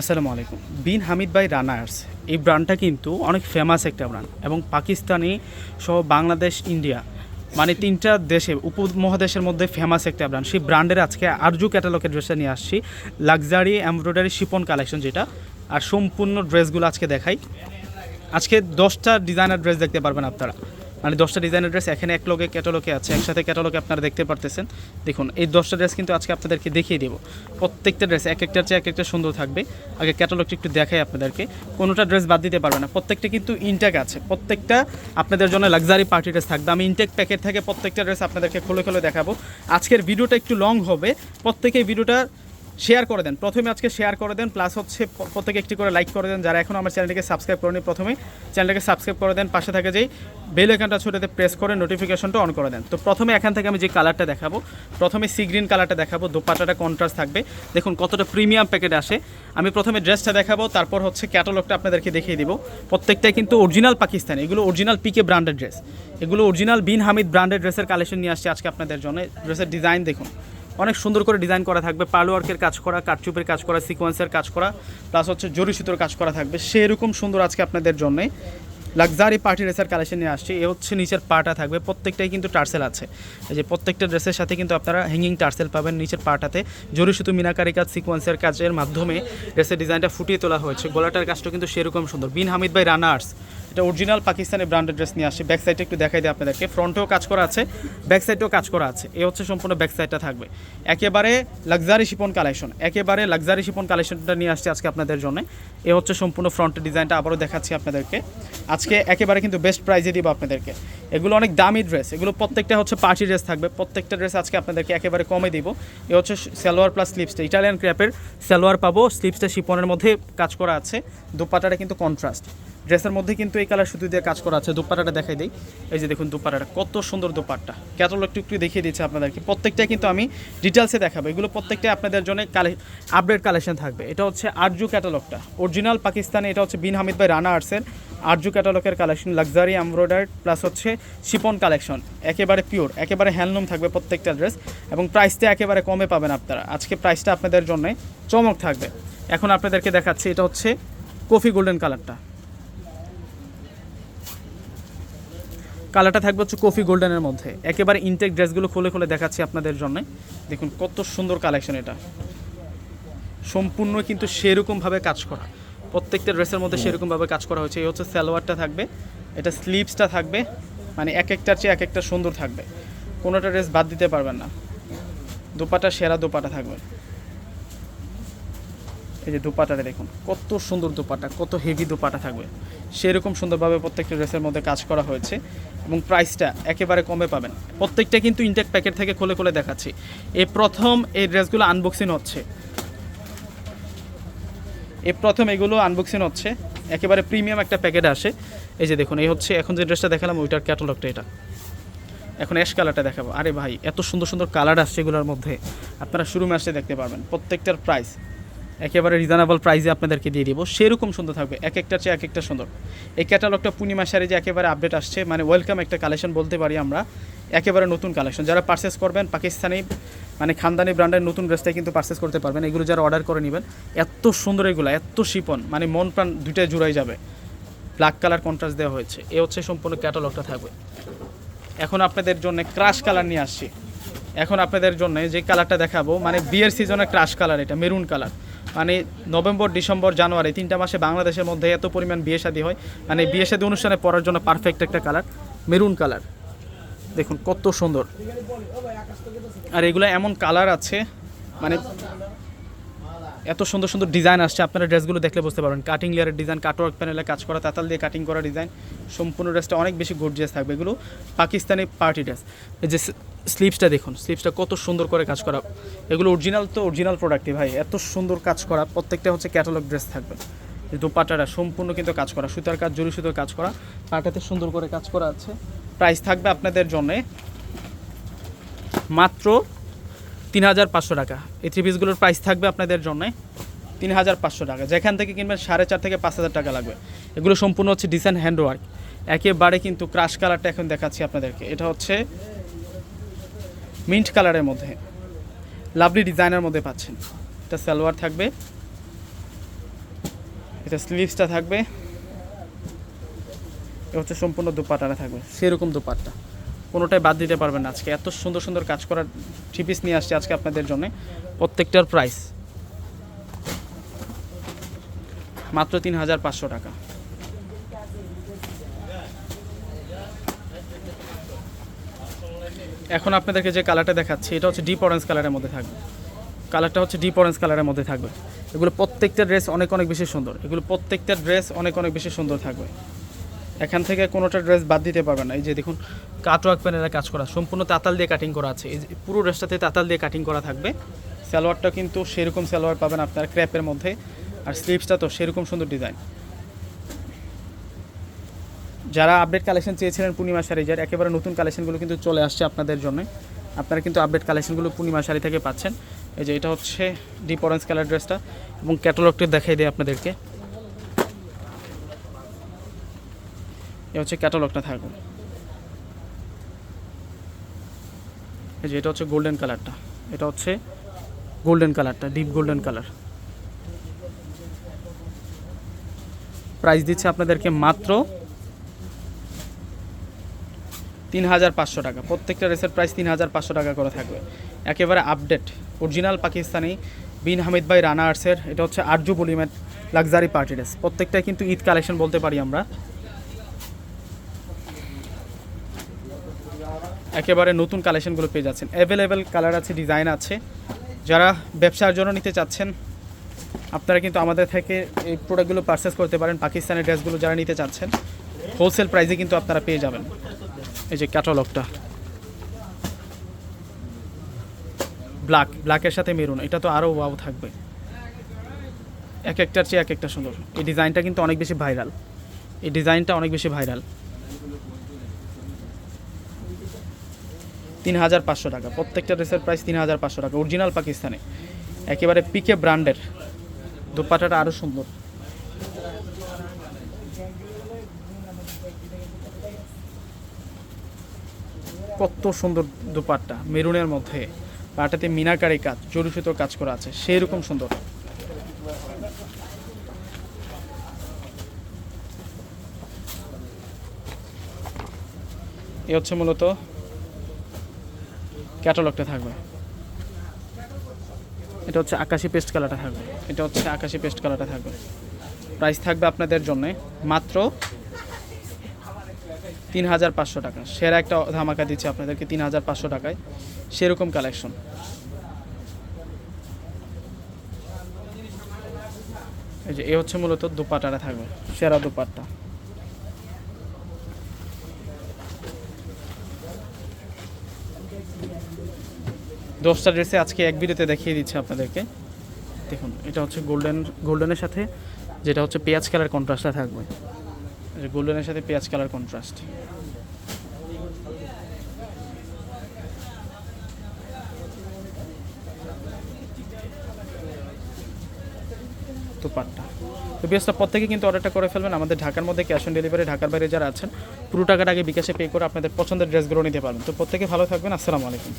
আসসালামু আলাইকুম। বিন Hamid by runners, এই ব্র্যান্ডটা কিন্তু অনেক ফেমাস একটা ব্র্যান্ড এবং পাকিস্তানি সহ বাংলাদেশ, ইন্ডিয়া মানে তিনটা দেশে, উপমহাদেশের মধ্যে ফেমাস একটা ব্র্যান্ড সেই ব্র্যান্ডের আজকে আরজু ক্যাটালগের ড্রেসটা নিয়ে আসছি। লাক্সারি এমব্রয়ডারি শিপন কালেকশন যেটা, আর সম্পূর্ণ ড্রেসগুলো আজকে দেখাই। আজকে দশটা ডিজাইনার ড্রেস দেখতে পারবেন আপনারা। মানে দশটা ডিজাইনের ড্রেস এখানে এক লগে ক্যাটালগে আছে। একসাথে ক্যাটালগে আপনারা দেখতে পারতেছেন। দেখুন, এই দশটা ড্রেস কিন্তু আজকে আপনাদেরকে দেখিয়ে দেবো। প্রত্যেকটা ড্রেস এক একটার চেয়ে এক একটা সুন্দর থাকবে। আগে ক্যাটালগটা একটু দেখাই আপনাদেরকে। কোনোটা ড্রেস বাদ দিতে পারবে না। প্রত্যেকটা কিন্তু ইনটেক আছে। প্রত্যেকটা আপনাদের জন্য লাক্সারি পার্টি ড্রেস থাকবে। আমি ইনটেক প্যাকেট থেকে প্রত্যেকটা ড্রেস আপনাদেরকে খুলে খুলে দেখাবো। আজকের ভিডিওটা একটু লং হবে। প্রত্যেকেই ভিডিওটা শেয়ার করে দেন। প্রথমে আজকে শেয়ার করে দেন প্লাস হচ্ছে প্রত্যেকে একটি করে লাইক করে দেন। যারা এখন আমার চ্যানেলটিকে সাবস্ক্রাইব করেনি, প্রথমে চ্যানেলটাকে সাবস্ক্রাইব করে দেন। পাশে থাকে যেই বেল আইকনটা ছোটোতে প্রেস করে নোটিফিকেশনটা অন করে দেন। তো প্রথমে এখান থেকে আমি যে কালারটা দেখাবো, প্রথমে সি গ্রিন কালারটা দেখাবো। দোপাটাটা কন্ট্রাস্ট থাকবে। দেখুন কতটা প্রিমিয়াম প্যাকেট আসে। আমি প্রথমে ড্রেসটা দেখাবো, তারপর হচ্ছে ক্যাটালগটা আপনাদেরকে দেখিয়ে দিব। প্রত্যেকটাই কিন্তু অরিজিনাল পাকিস্তান। এগুলো অরিজিনাল পিকে ব্র্যান্ডের ড্রেস এগুলো অরিজিনাল বিন হামিদ ব্র্যান্ডের ড্রেসের কালেকশন নিয়ে আসছে আজকে আপনাদের জন্য। ড্রেসের ডিজাইন দেখুন। অনেক সুন্দর করে ডিজাইন করা থাকবে পার্ল ওয়ার্কের কাজ করা কাটচুপের কাজ করা সিকোয়েন্সের কাজ করা প্লাস হচ্ছে জরি সুতোর কাজ করা থাকবে। সেরকম সুন্দর আজকে আপনাদের জন্যে লাক্সারি পার্টি ড্রেসের কালেকশন নিয়ে আসছি। এ হচ্ছে নিচের পাটা থাকবে, প্রত্যেকটাই কিন্তু টার্সেল আছে। এই যে প্রত্যেকটা ড্রেসের সাথে কিন্তু আপনারা হ্যাঙ্গিং টার্সেল পাবেন নিচের পাটাতে। জরি সুতো মিনাকারি কাজ সিকোয়েন্সের কাজের মাধ্যমে ড্রেসের ডিজাইনটা ফুটিয়ে তোলা হয়েছে। গলাটার কাজটা কিন্তু সেরকম সুন্দর। বিন হামিদ ভাই রানার্স এটা অরিজিনাল পাকিস্তানি ব্র্যান্ডেড ড্রেস নিয়ে আসছে। ব্যাক সাইডটা একটু দেখাই দিই আপনাদেরকে। ফ্রন্টেও কাজ করা আছে ব্যাক সাইডেও কাজ করা আছে। এ হচ্ছে সম্পূর্ণ ব্যাক সাইডটা থাকবে। একেবারে লাক্সারি শিপন কালেকশন একেবারে লাক্সারি শিপন কালেকশনটা নিয়ে আসছে আজকে আপনাদের জন্য। এ হচ্ছে সম্পূর্ণ ফ্রন্টের ডিজাইনটা আবারও দেখাচ্ছি আপনাদেরকে। আজকে একেবারে কিন্তু বেস্ট প্রাইজে দিব আপনাদেরকে। এগুলো অনেক দামি ড্রেস এগুলো প্রত্যেকটা হচ্ছে পার্টি ড্রেস থাকবে। প্রত্যেকটা ড্রেস আজকে আপনাদেরকে একেবারে কমে দিব। এ হচ্ছে সালোয়ার প্লাস স্লিপসটা ইটালিয়ান ক্র্যাপের সালোয়ার পাবো। স্লিপসটা শিপনের মধ্যে কাজ করা আছে। দুপাটাটা কিন্তু কন্ট্রাস্ট ড্রেসের মধ্যে কিন্তু এই কালার সুতো দিয়ে কাজ করা আছে। দুপাটাটা দেখাই দিই। এই যে দেখুন দুপাটাটা কত সুন্দর দুপাট্টা ক্যাটালগ একটু দেখিয়ে দিচ্ছে আপনাদেরকে। প্রত্যেকটা কিন্তু আমি ডিটেলসে দেখাবো। এগুলো প্রত্যেকটাই আপনাদের জন্য কালে আপডেট কালেকশন থাকবে। এটা হচ্ছে আরজু ক্যাটালগটা অরিজিনাল পাকিস্তানে এটা হচ্ছে বিন হামিদ ভাই রানা আর্টসের আরজু ক্যাটালগের কালেকশন লাক্সারি এমব্রয়ডার প্লাস হচ্ছে শিপন কালেকশন একেবারে পিওর একেবারে হ্যান্ডলুম থাকবে প্রত্যেকটা ড্রেস এবং প্রাইসটা একেবারে কমে পাবেন আপনারা। আজকে প্রাইসটা আপনাদের জন্য চমক থাকবে। এখন আপনাদেরকে দেখাচ্ছি, এটা হচ্ছে কফি গোল্ডেন কালারটা কালারটা থাকবে হচ্ছে কফি গোল্ডেনের মধ্যে। একেবারে ইনটেক ড্রেসগুলো খুলে খুলে দেখাচ্ছি আপনাদের জন্য। দেখুন কত সুন্দর কালেকশন এটা। সম্পূর্ণ কিন্তু সেরকমভাবে কাজ করা। প্রত্যেকটা ড্রেসের মধ্যে সেরকমভাবে কাজ করা হয়েছে। এই হচ্ছে সালোয়ারটা থাকবে, এটা স্লিভসটা থাকবে মানে এক একটার চেয়ে এক একটা সুন্দর থাকবে। কোনোটা ড্রেস বাদ দিতে পারবেন না। দোপাটা সেরা দোপাটা থাকবে। এই যে দোপাটাটা দেখুন, কত সুন্দর দুপাটা, কত হেভি দুপাটা থাকবে। সেরকম সুন্দরভাবে প্রত্যেকটা ড্রেসের মধ্যে কাজ করা হয়েছে এবং প্রাইসটা একেবারে কমে পাবেন। প্রত্যেকটা কিন্তু ইনটেক প্যাকেট থেকে খুলে খুলে দেখাচ্ছি। এই প্রথম এই ড্রেসগুলো আনবক্সিং হচ্ছে। এই প্রথম এগুলো আনবক্সিং হচ্ছে। একেবারে প্রিমিয়াম একটা প্যাকেট আসে। এই যে দেখুন, এই হচ্ছে এখন যে ড্রেসটা দেখালাম, ওইটার ক্যাটালগটা এটা। এখন অ্যাশ কালারটা দেখাবো। আরে ভাই, এত সুন্দর সুন্দর কালার আসছে এগুলোর মধ্যে। আপনারা শুরু মাসে দেখতে পারবেন। প্রত্যেকটার প্রাইস একেবারে রিজনেবল প্রাইসে আপনাদেরকে দিয়ে দিব। সেরকম সুন্দর থাকবে। এক একটার চেয়ে এক একটা সুন্দর। এই ক্যাটালগটা পূর্ণিমা শাড়ি যে একেবারে আপডেট আসছে মানে ওয়েলকাম একটা কালেকশন বলতে পারি আমরা। একেবারে নতুন কালেকশন যারা পারচেস করবেন, পাকিস্তানি মানে খানদানি ব্র্যান্ডের নতুন ড্রেসটাই কিন্তু পারচেস করতে পারবেন। এগুলো যারা অর্ডার করে নেবেন, এত সুন্দর এগুলো, এত শিপন মানে মন প্রাণ দুইটাই জুড়াই যাবে। ব্ল্যাক কালার কন্ট্রাস্ট দেওয়া হয়েছে। এ হচ্ছে সম্পূর্ণ ক্যাটালগটা থাকবে। এখন আপনাদের জন্য ক্রাশ কালার নিয়ে আসছি। এখন আপনাদের জন্য যে কালারটা দেখাবো মানে বিয়ের সিজনে ক্রাশ কালার এটা মেরুন কালার মানে নভেম্বর, ডিসেম্বর, জানুয়ারি, তিনটা মাসে বাংলাদেশের মধ্যে এত পরিমাণ বিয়ে শাদী হয়। মানে বিয়ে শাদী অনুষ্ঠানে পরার জন্য পারফেক্ট একটা কালার মেরুন কালার দেখুন কত সুন্দর। আর এগুলো এমন কালার আছে মানে এত সুন্দর সুন্দর ডিজাইন আসছে। আপনারা ড্রেসগুলো দেখলে বুঝতে পারবেন। কাটিং লেয়ারের ডিজাইন কাটওয়ার্ক প্যানেলে কাজ করা, তাতাল দিয়ে কাটিং করা ডিজাইন সম্পূর্ণ ড্রেসটা অনেক বেশি গর্জিয়াস থাকবে। এগুলো পাকিস্তানি পার্টি ড্রেস যে স্লিপসটা দেখুন স্লিপসটা কত সুন্দর করে কাজ করা। এগুলো অরিজিনাল তো অরিজিনাল প্রোডাক্টই ভাই, এত সুন্দর কাজ করা, প্রত্যেকটা হচ্ছে ক্যাটালগ ড্রেস থাকবে। দোপাটাটা সম্পূর্ণ কিন্তু কাজ করা, সুতার কাজ জরি সুতোর কাজ করা, পাটাতে সুন্দর করে কাজ করা আছে। প্রাইস থাকবে আপনাদের জন্যে মাত্র তিন হাজার পাঁচশো টাকা। এই থ্রি পিসগুলোর প্রাইস থাকবে আপনাদের জন্য তিন হাজার পাঁচশো টাকা। যেখান থেকে কিনবেন সাড়ে চার থেকে পাঁচ হাজার টাকা লাগবে। এগুলো সম্পূর্ণ হচ্ছে ডিজাইন হ্যান্ডওয়ার্ক একেবারে কিন্তু ক্রাশ কালারটা এখন দেখাচ্ছি আপনাদেরকে। এটা হচ্ছে মিন্ট কালারের মধ্যে। লাভলি ডিজাইনের মধ্যে পাচ্ছেন। এটা সালোয়ার থাকবে। এটা স্লিভসটা থাকবে। এ হচ্ছে সম্পূর্ণ দুপাটাটা থাকবে। সেরকম দুপাট্টা। কোনোটাই বাদ দিতে পারবেন না আজকে। এত সুন্দর সুন্দর কাজ করার থ্রি পিস নিয়ে আসছে আজকে আপনাদের জন্য। প্রত্যেকটার প্রাইস। মাত্র তিন হাজার পাঁচশো টাকা। এখন আপনাদেরকে যে কালারটা দেখাচ্ছি, এটা হচ্ছে ডিপ অরেঞ্জ কালারের মধ্যে থাকবে। কালারটা হচ্ছে ডিপ অরেঞ্জ কালারের মধ্যে থাকবে। এগুলো প্রত্যেকটা ড্রেস অনেক অনেক বেশি সুন্দর। এগুলো প্রত্যেকটা ড্রেস অনেক অনেক বেশি সুন্দর থাকবে। এখান থেকে কোনোটা ড্রেস বাদ দিতে পারবেন না। এই যে দেখুন কাটওয়ার্ক প্যানেলে কাজ করা, সম্পূর্ণ তাতাল দিয়ে কাটিং করা আছে। এই যে পুরো ড্রেসটাতে তাতাল দিয়ে কাটিং করা থাকবে। সালোয়ারটা কিন্তু সেরকম সালোয়ার পাবেন আপনার ক্র্যাপের মধ্যে। আর স্লিভসটা তো সেরকম সুন্দর ডিজাইন যারা আপডেট কালেকশন চেয়েছিলেন পূর্ণিমা শাড়িজার একেবারে নতুন কালেকশনগুলো কিন্তু চলে আসছে আপনাদের জন্য, আপনারা কিন্তু আপডেট কালেকশনগুলো পূর্ণিমা শাড়ি থেকে পাচ্ছেন। এই যে এটা হচ্ছে ডিপ অরেঞ্জ কালার ড্রেসটা এবং ক্যাটালগটা দেখাই দিই আপনাদেরকে। এ হচ্ছে ক্যাটালগটা থাকবে। এই যে এটা হচ্ছে গোল্ডেন কালারটা এটা হচ্ছে গোল্ডেন কালারটা ডিপ গোল্ডেন কালার প্রাইস দিচ্ছে আপনাদেরকে মাত্র তিন হাজার পাঁচশো টাকা। প্রত্যেকটা রেসের প্রাইস তিন হাজার পাঁচশো টাকা করে থাকবে। একেবারে আপডেট অরিজিনাল পাকিস্তানি বিন হামিদ ভাই রানা আর্টসের এটা হচ্ছে আরজু বলিমের লাক্সারি পার্টি ড্রেস প্রত্যেকটাই কিন্তু ঈদ কালেকশন বলতে পারি আমরা। একেবারে নতুন কালেকশনগুলো পেয়ে যাচ্ছেন। অ্যাভেলেবেল কালার আছে ডিজাইন আছে। যারা ব্যবসার জন্য নিতে চাচ্ছেন, আপনারা কিন্তু আমাদের থেকে এই প্রোডাক্টগুলো পারচেস করতে পারেন। পাকিস্তানের ড্রেসগুলো যারা নিতে চাচ্ছেন হোলসেল প্রাইসে কিন্তু আপনারা পেয়ে যাবেন। এই যে ক্যাটালগটা ব্ল্যাক ব্ল্যাকের সাথে মেরুন এটা তো আরও ওয়াও থাকবে। এক একটার চেয়ে এক একটা সুন্দর। এই ডিজাইনটা কিন্তু অনেক বেশি ভাইরাল এই ডিজাইনটা অনেক বেশি ভাইরাল তিন হাজার পাঁচশো টাকা। প্রত্যেকটা ড্রেসের প্রাইস তিন হাজার পাঁচশো টাকা। অরিজিনাল পাকিস্তানে। একেবারে পিকে ব্র্যান্ডের দোপাটাটা আরও সুন্দর। কত সুন্দর দুপাট্টা মেরুনের মধ্যে। পাটাতে মিনাকারি কাজ সুতোর কাজ করা আছে সেই রকম সুন্দর। এ হচ্ছে মূলত ক্যাটালগটা থাকবে। এটা হচ্ছে আকাশি পেস্ট কালারটা থাকবে। এটা হচ্ছে আকাশি পেস্ট কালারটা থাকবে। প্রাইস থাকবে আপনাদের জন্য মাত্র তিন হাজার পাঁচশো টাকা। সেরা একটা ধামাকা দিচ্ছে আপনাদেরকে তিন হাজার পাঁচশো টাকায়। সেরকম কালেকশন এই যে, এ হচ্ছে মূলত দুপাটাটা থাকবে, সেরা দুপাট্টা। দশটা ড্রেসে আজকে এক ভিডিওতে দেখিয়ে দিচ্ছে আপনাদেরকে। দেখুন, এটা হচ্ছে গোল্ডেন, গোল্ডেনের সাথে, যেটা হচ্ছে পেঁয়াজ কালার কন্ট্রাস্টটা থাকবে। গোল্ডেনের সাথে পেঁয়াজ কালার কন্ট্রাস্ট তো পাটটা তো প্রত্যেকে কিন্তু অর্ডারটা করে ফেলবেন। আমাদের ঢাকার মধ্যে ক্যাশ অন ডেলিভারি ঢাকার বাইরে যারা আছেন, পুরো টাকাটা আগে বিকাশে পে করে আপনাদের পছন্দের ড্রেসগুলো নিতে পারবেন। তো প্রত্যেকে ভালো থাকবেন। আসসালামু আলাইকুম।